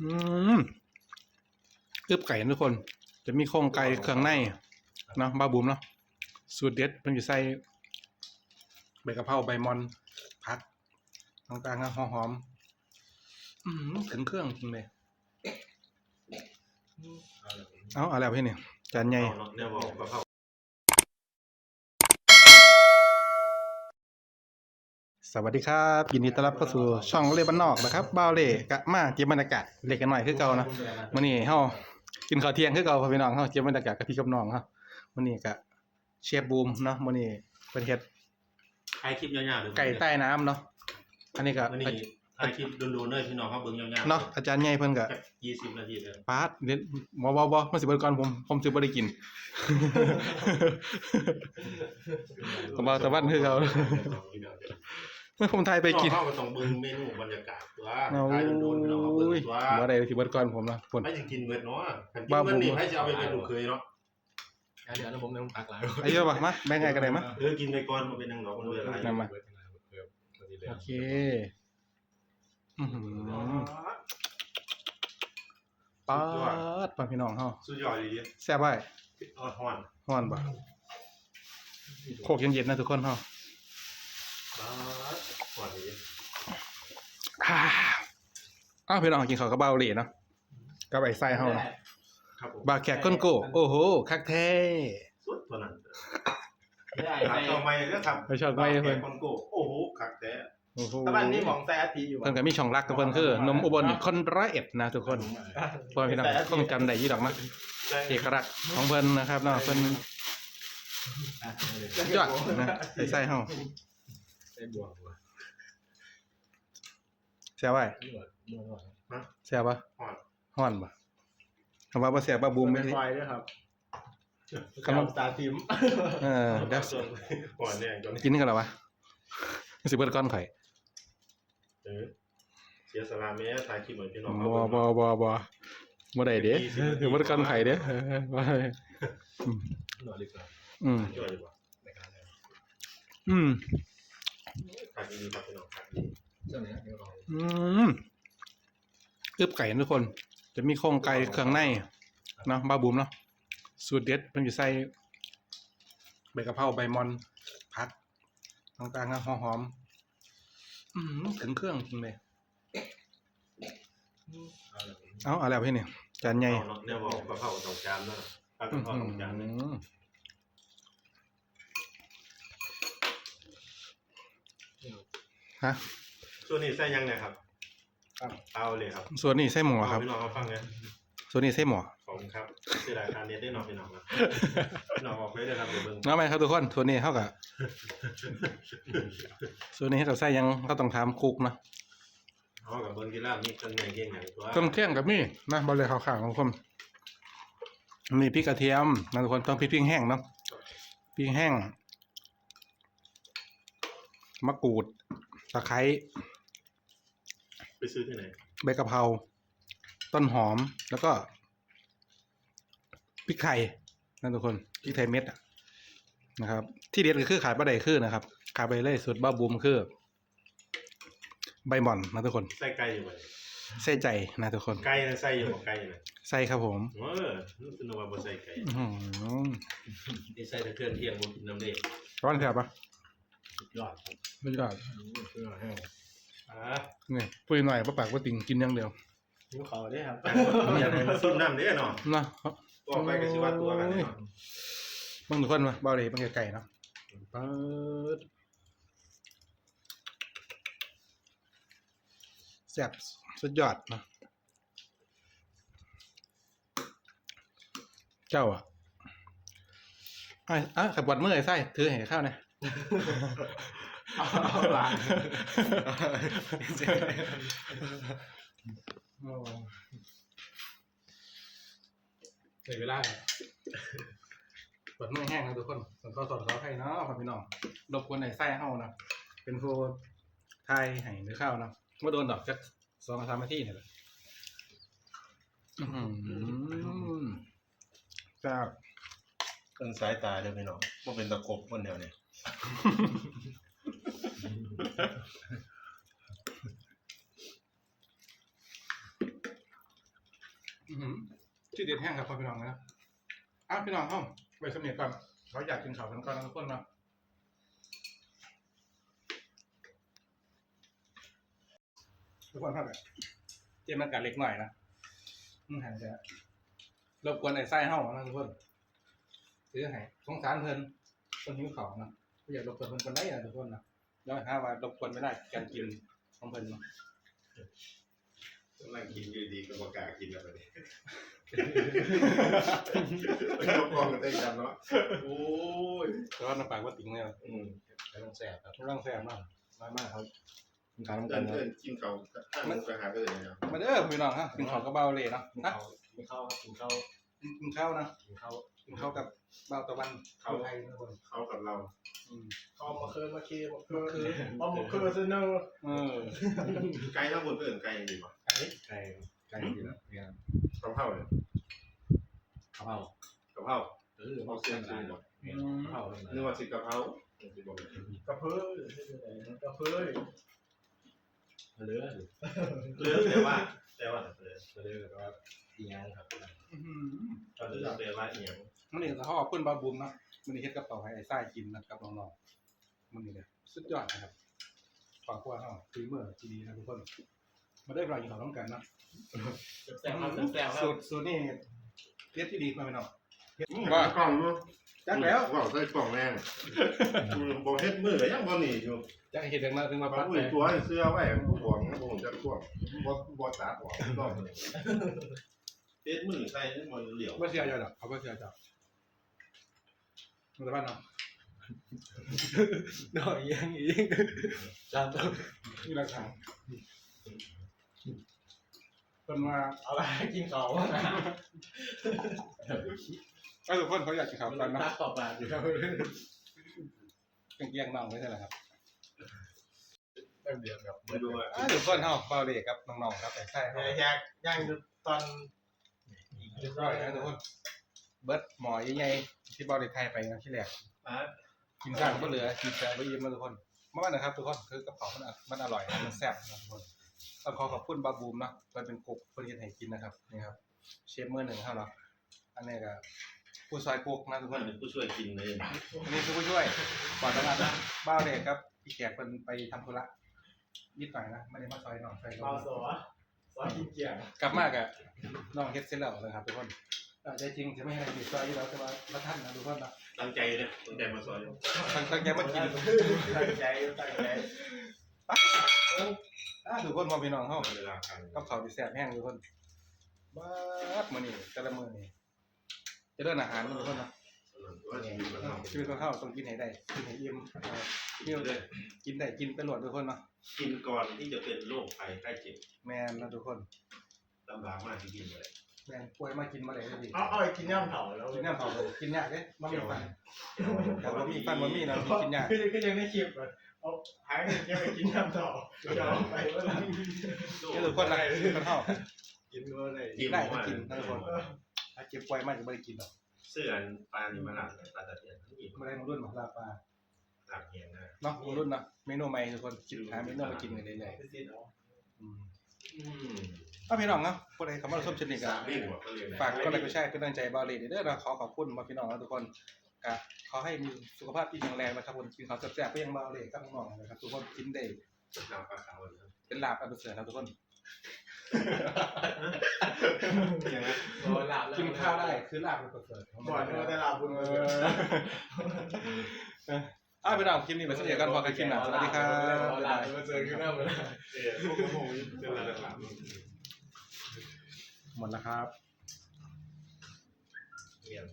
อืมอึบไก่นะทุกคน จะมีโครงไก่เครื่องในเนาะบ้าบุ๋มเนาะสูตรเด็ดมันอยู่ใส่ใบกะเพราใบมอนผักต่างๆนะหอมๆอืมถึงเครื่องจริงเลยเอาเอาแล้วพี่เนี่ยจานใหญ่เอาเนาะเนี่ยบอกกะเพรา สวัสดีครับยินดีต้อนรับเข้าสู่ช่องเล่บ้านนอกนะครับบ้าวเล่กะมาเก็บบรรยากาศเล็กกันหน่อยคือเก่านะมื้อนี้เฮากินข้าวเที่ยงคือเก่าพ่อพี่น้องเฮาเก็บบรรยากาศกับพี่กับน้องเฮามื้อนี้ก็เชฟบูมเนาะมื้อนี้เพิ่นเฮ็ดถ่ายคลิปยาวๆเดี๋ยวไก่ใต้น้ำเนาะอันนี้ก็วันนี้ถ่ายคลิปโดนๆเลยพี่น้องครับเบิ่งยาวๆเนาะอาจารย์ใหญ่เพิ่นก็ยี่สิบนาทีเลยปาดเดี๋ยวบ่บ่บ่มันสิเบิดก่อนผมผมสิบ่ได้กินผมเอาตะวันคือเก่าเมื่อ ผมทายไปกินเข้ามาต้องเบิ่งเมนูบรรยากาศตัวโอ้ถ่ายโดนๆพี่น้องครับเบิ่งยตัวบ่ได้สิเบิดก่อนผมนะพุ่นไม่จะกินเบิดเนาะคันกินบ้าเบิดนี่บุ๋มให้จะเอาไปเป็นลูกเคยเนาะเดี๋ยวนะผมต้องพักหลายไอ้เยอะป่ะมาแบ่งไงก็ได้มาเออกินไปก่อนบ่เป็นหยังดอกมันเบื่อหลายนำมาโอเคอื้อหือปาดพ่อพี่น้องเฮาสุดยอดเลยดิแซ่บไว้อ่อนฮ้อนฮ้อนบ่โคกเย็นๆนะทุกคนเฮา ปาดฮ้อนเลยดิอ่าอ้าวพี่น้องกินข้าวกับเบาเหล่เนาะกับไอ้ไส้เฮาเนาะครับผมบาแขกก้นโก้โอ้โห คักแท้สุดเท่านั้นไม่ได้หาไปช่องใหม่เด้อครับไปช่องใหม่เพิ่นแกคนโก้โอ้โหคักแท้โอ้โหตะวันนี้หมองแซ่ทีอยู่เพิ่นก็มีช่องรักกับเพิ่นคือนมอุบลคนร้อยเอ็ดนะทุกคนพ่อพี่น้องคงจำได้ยี่ดอกมั้ยเอกลักษณ์ของเพิ่นนะครับเนาะเพิ่นยอดนะไอ้ไส้เฮา ได้บวกบวกแซ่บไว้บวกบวกแซ่บปะฮ้อนฮ้อนปะคำว่าบ่แซ่บบ่บูมเป็ไม่นสิไฟด้วยครับคำว่าตาทิมเออเดี๋ยวก่อนเนี่ยจนกินกันแล้ววะสิเบิดก่อนข่อยเออเสียสละแม่ถ่ายคลิปเหมือนพี่น้องบ่บ่บ่บ่บ่ได้เด้สิเบิดก่อนข่อยเด้เออบ่ได้หน่อยดีกว่าอืมช่วยดีกว่าในการเลยอืม ถ่ายดีๆครับพี่น้องถ่ายดี เจ้าเนี้ยเดี๋ยวลอง อืมอึบ ไก่นะทุกคน จะมีโครงไก่เครื่องในเนาะบ้าบุ๋มเนาะสูตรเด็ดมันอยู่ใส่ใบกะเพราใบมอนผักต่างๆนะหอมๆอืมถึงเครื่องจริงเลยเอาเลยเอาเอาแล้วพี่เนี่ยจานใหญ่เอาเนาะเนี่ยบอกกะเพราสองจานเนาะผักกะเพราสองจานเนี่ยฮะส่วนนี้ใส่ยังไงครับ เอาเลยครับส่วนนี้ใส่หมูครับพี่น้องเอาฟังเนี่ยส่วนนี้ใส่หมูขอบคุณครับเสียดายการเน็ตได้น้องพี่น้องครับพี่น้องออกไปเลยครับเดี๋ยวเบิ่งน้าไหมครับทุกคนส่วนนี้เขากับส่วนนี้เขากับใส่ยังเขาต้องทำคุกนะเอากับเบิ่งกีฬามีเครื่องในเก่งอย่างตัวเครื่องเคียงกับมีนะบริเลยขาวๆของผมมีพริกกระเทียมนะทุกคนต้องพริกพริกแห้งเนาะพริกแห้งมะกรูดตะไคร้ ไปซื้อที่ไหนใบกะเพราต้นหอมแล้วก็พริกไทยนะทุกคนพริกไทยเม็ดอะนะครับ ที่เด็ดก็คือขายปลาไดคือนะครับขายไปเลยสุดบ้าบูมคือ ใบหม่อนนะทุกคนใส่ไก่อยู่ไหมใส่ใจนะทุกคนไก่นะใส่อยู่บ่ไก่นะใส่ครับผมเออนึกถึงว่าบ่ใส่ไก่อื้อหือนี่ใส่แต่เครื่องเคียงบ่กินน้ำเด็กร้อนแสบปะสุดยอดครับไม่ยอดเพื่อให้ อ่านี่ปุยหน่อยป้าปากป้าติ่งกินอย่างเดียวหิวเขาได้ครับอยากให้มันซิมน้ำเด้เนาะเนาะก็ไปก็สิว่าตัวกันเนาะบางทุกคนมาเบาเลยบางไก่เนาะเปิดแซ่บสุดยอดเนาะเจ้าอะไอ้อะขับวัดมือไอ้ไส้ถือให้ข้าวหนะ เอาละใส่เวลาเปิดมือแห้งนะทุกคนส่วนข้อสดเขาให้เนาะครับพี่น้องรบกวนไอ้ไส้เฮานะเป็นผู้ไทยให้หรือข้าวนะเมื่อโดนดอกจักสองสามนาทีเนี่ยแหละจ้าเครื่องสายตาเด้อพี่น้องบ่เป็นตะกบคนเดียวเนี่ย ชื่อเด็ดแห้งครับพ่อพี่น้องนะอ้าวพี่น้องห้องไปสมียก่อนเขาอยากกินข้าวกันก่อนนะทุกคนเนาะทุกคนครับเจมส์อากาศเล็กหน่อยนะอืมหันจะรบกวนไอ้ไส้เห่านะทุกคนซื้อให้สงสารเพิ่นคนหิวข้านะ อยากรบกวนเพิ่นคนได้นะทุกคนนะย้อนหาว่ารบกวนไม่ได้การกินของเพิ่นเนาะกำลังกินอยู่ดีก็บอกล้ากินแล้วไปเลยไปยกกองกันได้กันเนาะโอ้ยแต่ว่าน้ำปลากว่าติ๋งเนี่ยอืมไม่ต้องแสบครับร่างแซ่บมากมากมากครับกินข้าวต้องเดิกันนนะเดินกินเขาข้างนึงไปหาก็เลยนะมาเด้อพี่น้องฮะกินข้าวกับเบาเลยเนาะกินนะข้าวกินข้าวครับกินข้าวกินข้าวนะกินข้าวกินข้าวกับ เบาตะวันเขาไทยนะทุกคนเขากับเราอืมข้าวมะเขือมะเขือมะเขือเอามะเขือซะเนอะเออไกลทั้งหมดเอื่นไกลดีกว่าไก่ไก่ไก่ดีแล้วเนี่ยกะเพราเลยข้าวเผากะเพราเออเอาเส้นซีนหมดเนี่ยข้าวเผานึกว่าสิกะเพราสิบอกเลยกระเพื่อกระเพื่อเลือเลือแต่ว่าแต่ว่าเลือเลือก็อีหยังครับอื้อหือตอนนี้เราเรียนว่าอีหยัง มันนี่เขาเอาขึ้นบาบุมเนาะมันนี่เฮ็ดกระเป๋าให้ไอ้ไส้กินนะครับน้องๆมันนี่เลยสุดยอดนะครับฝากพวกเขาฝีมือที่ดีนะทุกคนมาได้เราอยู่ของต้องกันนะแซ่บครับแซ่บครัสูบตรสูตรนี่เฮ็ดที่ดีมาพี่น้องว่ากล่องมั้งจักแล้วว่าใส่กล่องแม่งบอกเฮ็ดมือก็ยังบ่หนีอยู่จะเห็นถึงมาถึงมาบาพังดอุ้เลยยตัวเสื้อไว้ผู้บอกนะผมจะท่วงบ่บ่ตาบอกรอบนึงเฮ็ดมือใส่มันเหลียวไม่เชื่อเจ้าดอกเขาไม่เชื่อเจ้ามันจะบ้านเนาะดอกยังอีกจานต้องมีราคาคนมาเอาไปกินเขาก็ทุกคนเขาอยากกินข้าวกันเนาะตักต่อปากอยู่ครับเกี่ยงๆน้องไม่ใช่เหรอครับแป๊บเดียวครับมาดูว่าอ่าทุกคนเฮาเบาเด็กครับน้องๆครับแต่ใช่ครับอยากย่างตอนเรียบร้อยนะทุกคน เบิร์ดหมอใหญ่ๆที่เบาเด็กไทยไปนะที่แรกอะกินข้าวก็เหลือกินแต่ไม่ยิ้มนะทุกคนมาบ้านนะครับทุกคนคือกระเพรามันอะมันอร่อยนะมันแซ่บนะทุกคนต้องขอขอบคุณบาบูมเนาะเพิ่นเป็นกุ๊กเพิ่นเฮ็ดให้กินนะครับนี่ครับเชฟมือหนึ่งเฮาเนาะอันนี้ก็ผู้ซอยกุ๊กนะทุกคมันนเป็นผู้ช่วยกินเลยนี่คือผู้ช่วยก่อนจะมาบ้าวเด็กครับพี่แขกเพิ่นไปทำธุระนิดหน่อยนะไม่ได้มาซอยน้องซอยน้เบาองสวซอยกินเกี่ยงกลับมากอะน้องเฮ็ดเสร็จแล้วนะครับทุกคนแต่ ใจจริงจะไม่ให้กินซอยอยู่แล้วแต่ว่าพระท่านนะทุกคนนะตั้งใจเลยตั้งใจมาซอยตั้งตั้งใจมากินตั้งใจตั้งใจอ่าทุกคนพอพี่น้องเฮาเวลากันกับเขาวที่แซ่บแห้งทุกคนบ้าดมื้อนี้แต่ละมื้อนี่จะเดินอาหารนะทุกคนนะว่าชีวิตมันเอาชีวิตของเขาต้องกินให้ได้กินให้อิ่มเออกินเลยกินได้กินไปหลวดทุกคนเนาะกินก่อนที่จะเป็นโรคภัยใกล้เจ็บแม่นนะทุกคนลำบากมากที่กินเลย แม่นป่วยมากินมาได้เลยดิเอาเอากินย่ำเผาแล้วกินน้ำเผาเลยกินยากเด้บ่มีฟันแต่บ่มีฟันบ่มีเนาะกินยากคือคือยังในคลิปเลยเอาหายเงินไปกินย่ำเผาจะเอาไปเมื่อไหร่นี่ทุกคนนะคนเฮากินเมื่อไหร่กินได้ก็กินนะทุกคนถ้าเก็บป่วยมาจะบ่ได้กินหรอกเสื้อปลานี่มาหลังปลาตะเพียนทั้งอีกบ่ได้มารุ่นหมากลาปลาหลังเห็นนะเนาะมารุ่นเนาะเมนูใหม่ทุกคนคิดหาเมนูมากินกันเรื่อยไปสิเอาๆอืมอืม ถ้าพี่น้องเนาะผู้ใดเข้ามาชมชมกันสามวิ่งหมดก็เลยฝากกดไลค์กดแชร์เป็นกำลังใจบาลีเด้อนะขอขอบคุณมาพี่น้องนะทุกคนก็ขอให้มีสุขภาพที่แข็งแรงนะครับคนกินข้าวแซ่บๆก็ยังบาลีกับน้องๆนะครับทุกคนกินได้น้ำปลาขาวเลยเป็นลาบอันประเสริฐครับทุกคนยังไงโดนหลับแล้วกินข้าวได้คือลาบอันประเสริฐบ่อยไม่ได้หลับบุญเอเลอยอ้าวพี่น้องคลิปนี้ไปเสร็จกันพอกันคลิปหน้าสวัสดีครับหลับมาเจอขึ้นหน้าเมื่อไหร่เออพวกผมเป็นระดับ หมดแล้วครับเรียน